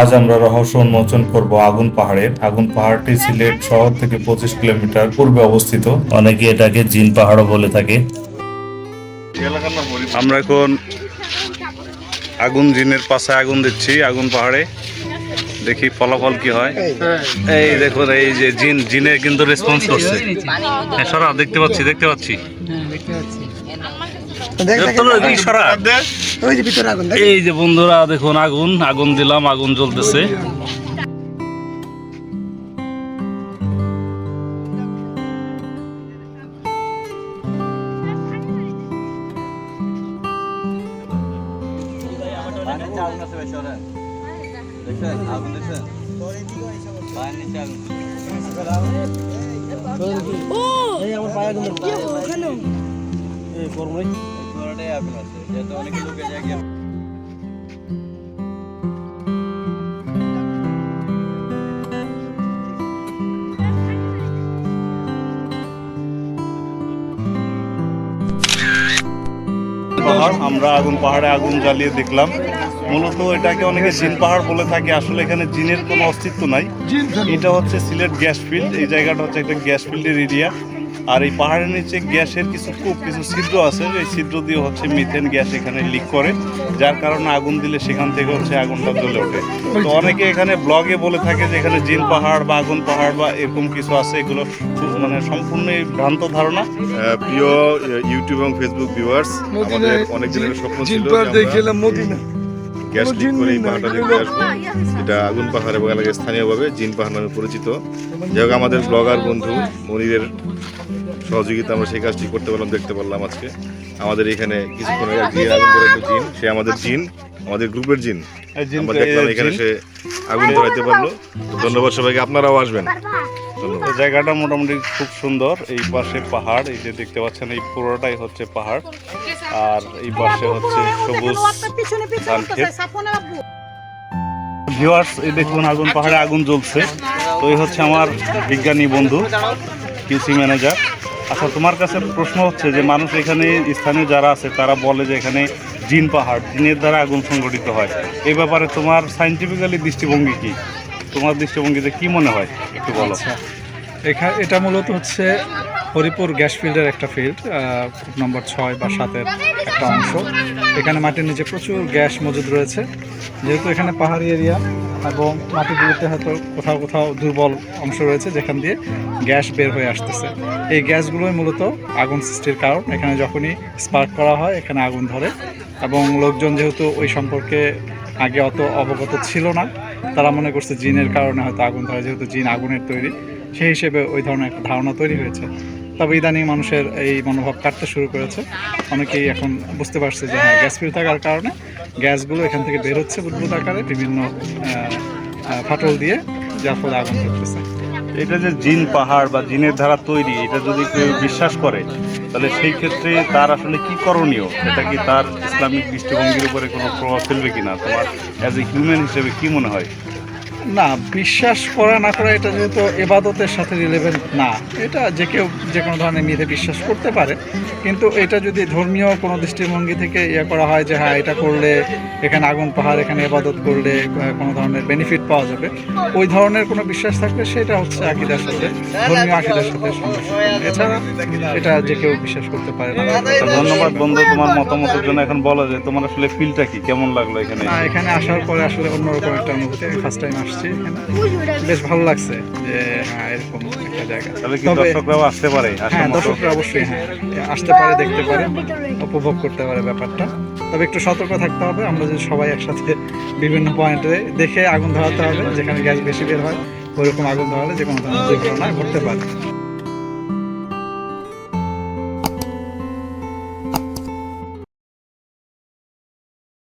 আজ আমরা রহস্য উন্মোচন করব আগুন পাহাড়ের। আগুন পাহাড়টি সিলেট শহর থেকে পঁচিশ কিলোমিটার পূর্বে অবস্থিত। অনেকে এটাকে জিন পাহাড়ও বলে থাকে। আমরা এখন আগুন জিনের পাশে আগুন দিচ্ছি আগুন পাহাড়ে। দেখি ফলাফল কি হয়। এই দেখুন এই যে জিন জিনে কিন্তু রেসপন্স করছে। হ্যাঁ সরা দেখতে পাচ্ছি দেখতে পাচ্ছি। তোমরা এদিকে সরা। ওই যে ভিতরে আগুন দেখ। এই যে বন্ধুরা দেখুন আগুন আগুন দিলাম আগুন জ্বলতেছে। এই আমার পায়ে আগুন দেখ এই গরম রে পাহাড় আমরা আগুন পাহাড়ে আগুন জ্বালিয়ে দেখলাম। মূলত এটাকে অনেকে জিন পাহাড় বলে থাকে আসলে এখানে জিনের কোনো অস্তিত্ব নাই। এটা হচ্ছে সিলেট গ্যাস ফিল্ড এই জায়গাটা হচ্ছে একটা গ্যাস ফিল্ডের এরিয়া। আর এই পাহাড়ের নিচে গ্যাসের কিছু কূপ কিছু ছিদ্র আছে এই ছিদ্র দিয়ে হচ্ছে মিথেন গ্যাস এখানে লিক করে যার কারণে আগুন দিলে সেখান থেকে হচ্ছে আগুনটা জ্বলে ওঠে। তো অনেকে এখানে ব্লগে বলে থাকে যে এখানে জিন পাহাড় বা আগুন পাহাড় বা এরকম কিছু আছে এগুলো মানে সম্পূর্ণই ভ্রান্ত ধারণা। প্রিয় ইউটিউব এবং ফেসবুক ভিউয়ার্স আমাদের অনেক দিনের স্বপ্ন ছিল মদিনা গ্যাস লিক করে এই পাহাড়টা দেখতে আসব। এটা আগুন পাহাড় এবং এলাকায় স্থানীয়ভাবে জিন পাহাড় নামে পরিচিত। যাই হোক আমাদের ব্লগার বন্ধু মনিরের সহযোগিতা আমরা সেই কাজটি করতে পারলাম দেখতে পারলাম আজকে। আমাদের এখানে কিছুক্ষণ আগে আগুন জিন সে আমাদের জিন আমাদের গ্রুপের জিন। আমরা দেখলাম এখানে সে আগুন ধরাইতে পারল। ধন্যবাদ সবাইকে আপনারাও আসবেন। জায়গাটা মোটামুটি খুব সুন্দর। এই পাশে পাহাড় এই যে দেখতে পাচ্ছেন এই পুরোটাই হচ্ছে পাহাড়। আর এই পাশে হচ্ছে সবুজ ধান ভিউয়ার্স এই দেখুন আগুন পাহাড়ে আগুন জ্বলছে। তো এই হচ্ছে আমার বিজ্ঞানী বন্ধু কিউসি ম্যানেজার আচ্ছা তোমার কাছে প্রশ্ন হচ্ছে যে মানুষ এখানে স্থানীয় যারা আছে তারা বলে যে এখানে জিন পাহাড় জিনের দ্বারা আগুন সংগঠিত হয়। এই ব্যাপারে তোমার সাইন্টিফিক্যালি দৃষ্টিভঙ্গি কি? তোমার দৃষ্টিভঙ্গিতে কি মনে হয়? একটু বলো। এখানে এটা মূলত হচ্ছে হরিপুর গ্যাস ফিল্ডের একটা ফিল্ড নম্বর ছয় বা সাতের একটা অংশ। এখানে মাটির নিচে প্রচুর গ্যাস মজুদ রয়েছে। যেহেতু এখানে পাহাড়ি এরিয়া এবং মাটিগুলোতে হয়তো কোথাও কোথাও দুর্বল অংশ রয়েছে যেখান দিয়ে গ্যাস বের হয়ে আসতেছে। এই গ্যাসগুলোই মূলত আগুন সৃষ্টির কারণ। এখানে যখনই স্পার্ক করা হয়, এখানে আগুন ধরে এবং লোকজন যেহেতু ওই সম্পর্কে আগে অত অবগত ছিল না তারা মনে করছে জিনের কারণে হয়তো আগুন ধরে, যেহেতু জিন আগুনের তৈরি, সেই হিসেবে ওই ধরনের একটা ধারণা তৈরি হয়েছে। তবে ইদানিং মানুষের এই মনোভাব কাটতে শুরু করেছে। অনেকেই এখন বুঝতে পারছে যে হ্যাঁ গ্যাস ফিল থাকার কারণে গ্যাসগুলো এখান থেকে বের হচ্ছে বুদবুদ আকারে বিভিন্ন ফাটল দিয়ে, যার ফলে আগুন ধরতেছে। এটা যে জিন পাহাড় বা জিনের ধারা তৈরি, এটা যদি কেউ বিশ্বাস করে, তাহলে সেই ক্ষেত্রে তার আসলে কি করণীয়? এটা কি তার ইসলামিক দৃষ্টিভঙ্গির উপরে কোনো প্রভাব ফেলবে কিনা? তোমার অ্যাজ এ হিউম্যান হিসেবে কি মনে হয়? না বিশ্বাস করা না করা এটা যেহেতু এবাদতের সাথে রিলেভেন্ট না। এটা যে কেউ যে কোনো ধরনের মিথে বিশ্বাস করতে পারে। কিন্তু এটা যদি ধর্মীয় কোনো দৃষ্টিভঙ্গি থেকে ইয়ে করা হয় যে হ্যাঁ এটা করলে এখানে আগুন পাহাড় এখানে এবাদত করলে কোনো ধরনের বেনিফিট পাওয়া যাবে। ওই ধরনের কোনো বিশ্বাস থাকলে সেটা হচ্ছে আকিদার সাথে ধর্মীয় আকিদার সাথে এছাড়া এটা যে কেউ বিশ্বাস করতে পারে না। ধন্যবাদ বন্ধু তোমার মতামতের জন্য। এখন বলা যে তোমার আসলে ফিলটা কি? কেমন লাগল এখানে? এখানে আসার পরে আসলে অন্যরকম একটা অনুভূতি ফার্স্ট টাইম আসছি এখানে। বেশ ভালো লাগছে যে হ্যাঁ এরকম একটা জায়গা। তবে দর্শকরাও আসতে পারে? হ্যাঁ দর্শকরা অবশ্যই হ্যাঁ আসতে পারে দেখতে পারে উপভোগ করতে পারে ব্যাপারটা। তবে একটু সতর্ক থাকতে হবে আমরা যদি সবাই একসাথে বিভিন্ন পয়েন্টে দেখে আগুন ধরাতে হবে যেখানে গ্যাস বেশি বের হয় ওইরকম আগুন ধরালে যে কোনো ধরনের দুর্ঘটনা ঘটতে পারে।